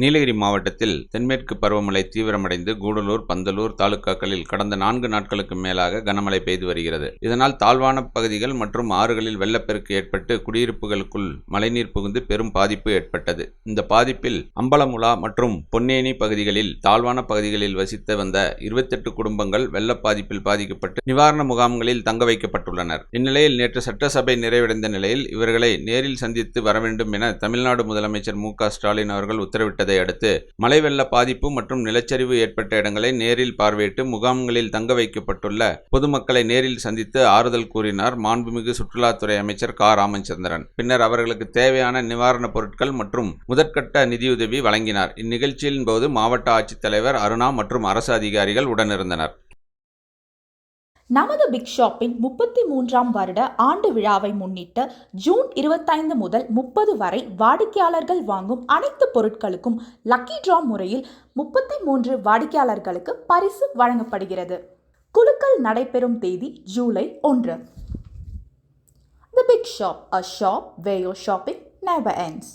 நீலகிரி மாவட்டத்தில் தென்மேற்கு பருவமழை தீவிரமடைந்து கூடலூர் பந்தலூர் தாலுகாக்களில் கடந்த நான்கு நாட்களுக்கு மேலாக கனமழை பெய்து வருகிறது. இதனால் தாழ்வான பகுதிகள் மற்றும் ஆறுகளில் வெள்ளப்பெருக்கு ஏற்பட்டு குடியிருப்புகளுக்குள் மழைநீர் புகுந்து பெரும் பாதிப்பு ஏற்பட்டது. இந்த பாதிப்பில் அம்பலமுலா மற்றும் பொன்னேனி பகுதிகளில் தாழ்வான பகுதிகளில் வசித்து வந்த இருபத்தெட்டு குடும்பங்கள் வெள்ள பாதிப்பில் பாதிக்கப்பட்டு நிவாரண முகாம்களில் தங்க வைக்கப்பட்டுள்ளனர். இந்நிலையில் நேற்று சட்டசபை நிறைவடைந்த நிலையில் இவர்களை நேரில் சந்தித்து வர வேண்டும் என தமிழ்நாடு முதலமைச்சர் மு க ஸ்டாலின் அவர்கள் ஏற்பட்டதை அடுத்து மழை வெள்ள பாதிப்பு மற்றும் நிலச்சரிவு ஏற்பட்ட இடங்களை நேரில் பார்வையிட்டு முகாம்களில் தங்க வைக்கப்பட்டுள்ள பொதுமக்களை நேரில் சந்தித்து ஆறுதல் கூறினார் மாண்புமிகு சுற்றுலாத்துறை அமைச்சர் கா. ராமச்சந்திரன். பின்னர் அவர்களுக்கு தேவையான நிவாரணப் பொருட்கள் மற்றும் முதற்கட்ட நிதியுதவி வழங்கினார். இந்நிகழ்ச்சியின் போது மாவட்ட ஆட்சித்தலைவர் அருணா மற்றும் அரசு அதிகாரிகள் உடனிருந்தனர். நமது பிக் ஷாப்பின் முப்பத்தி மூன்றாம் வருட ஆண்டு விழாவை முன்னிட்டு ஜூன் இருபத்தைந்து முதல் முப்பது வரை வாடிக்கையாளர்கள் வாங்கும் அனைத்து பொருட்களுக்கும் லக்கி ட்ரா முறையில் முப்பத்தி மூன்று வாடிக்கையாளர்களுக்கு பரிசு வழங்கப்படுகிறது. குலுக்கல் நடைபெறும் தேதி ஜூலை ஒன்று. The big shop a shop where your shopping never ends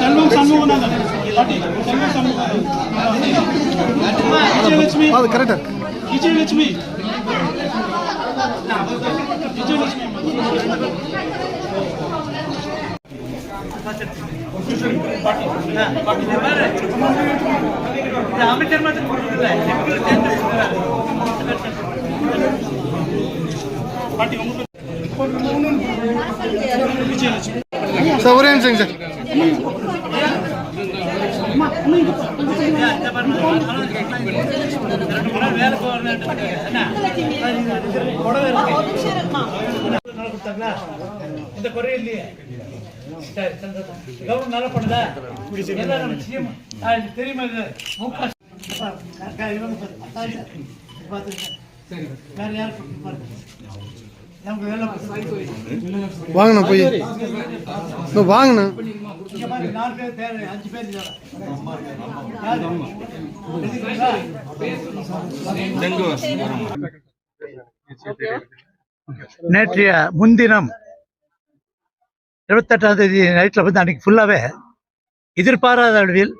Selvam Shanmuganathan அது கரெக்டா விஜயலட்சுமி விஜயலட்சுமி. அமைச்சர் மட்டும் பாட்டி உங்களுக்கு சார் ஒரே நிமிஷங்க சார். இந்த குறை இல்லையே சரி கவர்மெண்ட் நல்லா பண்ணுதா எல்லாம் நம்ம சிஎம் தெரியுமா இது முக வேற நமக்கு வேலை வாங்கண்ணா போய். வாங்கண்ணா. இங்க பாருங்க நாலு பேர் அஞ்சு பேர் நேற்றைய முன்தினம் இருபத்தெட்டாம் தேதி நைட்டில் வந்து அன்னைக்கு ஃபுல்லாகவே எதிர்பாராத அளவில்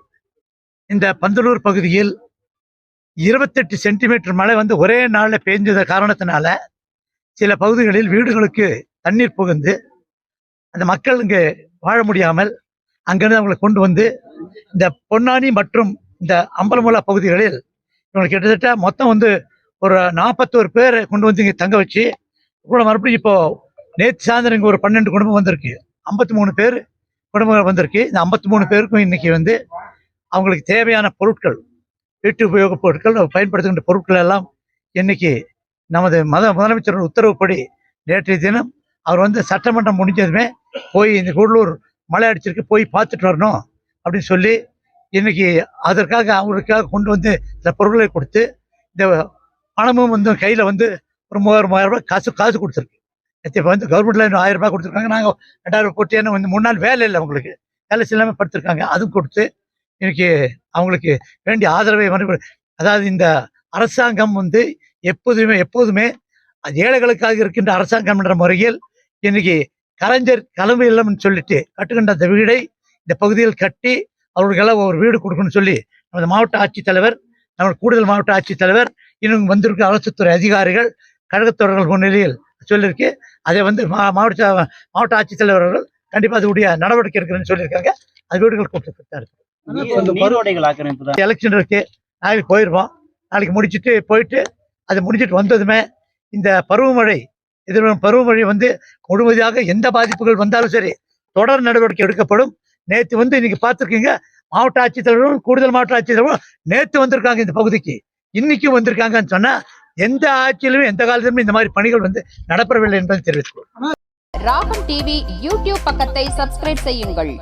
இந்த பந்தலூர் பகுதியில் இருபத்தெட்டு சென்டிமீட்டர் மழை வந்து ஒரே நாளில் பெய்ஞ்சத காரணத்தினால சில பகுதிகளில் வீடுகளுக்கு தண்ணீர் புகுந்து அந்த மக்கள் இங்கே வாழ முடியாமல் அங்கிருந்து அவங்களை கொண்டு வந்து இந்த பொன்னானி மற்றும் இந்த அம்பலமுலா பகுதிகளில் இவங்க கிட்டத்தட்ட மொத்தம் வந்து ஒரு நாற்பத்தோரு பேர் கொண்டு வந்து இங்கே தங்க வச்சு கூட மறுபடியும் இப்போ நேற்று சாயந்தரம் இங்கே ஒரு பன்னெண்டு குடும்பம் வந்திருக்கு. ஐம்பத்தி மூணு பேர் குடும்பங்கள் வந்திருக்கு. இந்த ஐம்பத்தி மூணு பேருக்கும் இன்னைக்கு வந்து அவங்களுக்கு தேவையான பொருட்கள் வீட்டு உபயோகப் பொருட்கள் பயன்படுத்துகின்ற பொருட்கள் எல்லாம் இன்னைக்கு நமது மத முதலமைச்சர் உத்தரவுப்படி நேற்றைய தினம் அவர் வந்து சட்டமன்றம் முடிஞ்சதுமே போய் இந்த கூடலூர் மழை அடிச்சிருக்கு போய் பார்த்துட்டு வரணும் அப்படின்னு சொல்லி இன்னைக்கு அதற்காக அவங்களுக்காக கொண்டு வந்து சில பொருட்களை கொடுத்து இந்த பணமும் வந்து கையில் வந்து ஒரு மூவாயிரம் மூவாயிரம் ரூபாய் காசு காசு கொடுத்துருக்கு. இப்போ வந்து கவர்மெண்ட்ல இன்னும் ஆயிரம் ரூபாய் கொடுத்துருக்காங்க. நாங்கள் ரெண்டாயிரம் ரூபாய் போட்டு ஏன்னா வந்து மூணு நாள் வேலை இல்லை அவங்களுக்கு. வேலை இல்லாமல் படுத்திருக்காங்க. அதுவும் கொடுத்து இன்னைக்கு அவங்களுக்கு வேண்டிய ஆதரவை வந்து அதாவது இந்த அரசாங்கம் வந்து எப்போதுமே எப்போதுமே அது ஏழைகளுக்காக இருக்கின்ற அரசாங்கம் என்ற முறையில் இன்னைக்கு கலைஞர் கலம்பு இல்லம்னு சொல்லிட்டு கட்டுகின்ற அந்த வீடை இந்த பகுதியில் கட்டி அவர்களுக்கெல்லாம் ஒரு வீடு கொடுக்கணும்னு சொல்லி நமது மாவட்ட ஆட்சித்தலைவர் நம்ம கூடுதல் மாவட்ட ஆட்சித்தலைவர் இன்னும் வந்திருக்க அரசுத்துறை அதிகாரிகள் கழகத்தோழர்கள் முன்னிலையில் சொல்லியிருக்கு. அதை வந்து மா- மாவட்ட மாவட்ட ஆட்சித்தலைவர் அவர்கள் கண்டிப்பாக அதுடைய நடவடிக்கை இருக்கிறேன்னு சொல்லியிருக்காங்க. அது வீடுகள் கொடுத்துருக்காரு எலெக்ஷன் இருக்கு. நாளைக்கு போயிடுவோம் நாளைக்கு முடிச்சிட்டு போயிட்டு அது முடிச்சிட்டு வந்ததுமே இந்த பருவமழை இதன் பருவமழை வந்து முழுமதியாக எந்த பாதிப்புகள் வந்தாலும் சரி தொடர் நடவடிக்கை எடுக்கப்படும். நேற்று வந்து இன்னைக்கு பார்த்துருக்கீங்க மாவட்ட ஆட்சித்தலைவரும் கூடுதல் மாவட்ட ஆட்சித்தலைவரும் நேற்று வந்திருக்காங்க இந்த பகுதிக்கு. இன்னைக்கும் வந்திருக்காங்கன்னு சொன்னா எந்த ஆட்சியிலுமே எந்த காலத்திலுமே இந்த மாதிரி பணிகள் வந்து நடைபெறவில்லை என்பதை தெரிவித்துள்ளோம் ராகம் டிவி யூடியூப் பக்கத்தை சப்ஸ்கிரைப் செய்யுங்கள்.